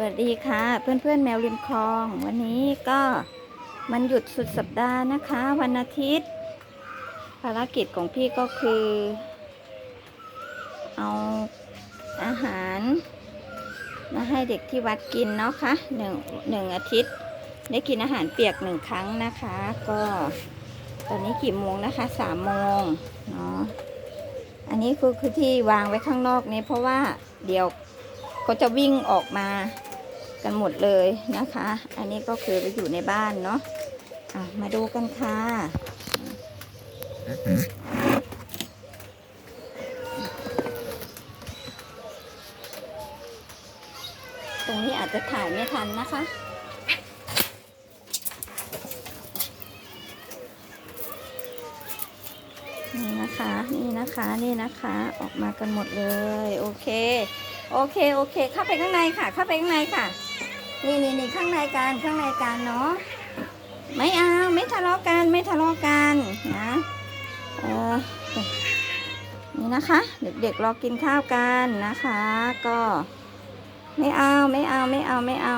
วัสดีค่ะ เพื่อนๆแมวริมคลอง วันนี้ก็มันหยุดสุดสัปดาห์นะคะ วันอาทิตย์ ภารกิจของพี่ก็คือ เอาอาหารมาให้เด็กที่วัดกินเนาะค่ะหนึ่งหนึ่งอาทิตย์ ได้กินอาหารเปียกหนึ่งครั้งนะคะ ก็ตอนนี้กี่โมงนะคะสามโมงเนาะอันนี้คือคือที่วางไว้ข้างนอกนี้เพราะว่าเดี๋ยวก็จะวิ่งออกมา กันหมดเลยนะคะ อันนี้ก็คือไปอยู่ในบ้านเนาะะมาดูกันค่ะตรงนี้อาจจะถ่ายไม่ทันนะคะนี่นะคะ นี่นะคะ นี่นะคะ ออกมากันหมดเลย โอเค โอเค โอเค เข้าไปข้างในค่ะ เข้าไปข้างในค่ะ นี่นี่นี่ข้างในการข้างในการเนาะไม่เอาไม่ทะเลาะกันไม่ทะเลาะกันนะเออนี่นะคะ เด็กๆรอกินข้าวกันนะคะ ก็ไม่เอาไม่เอาไม่เอาไม่เอา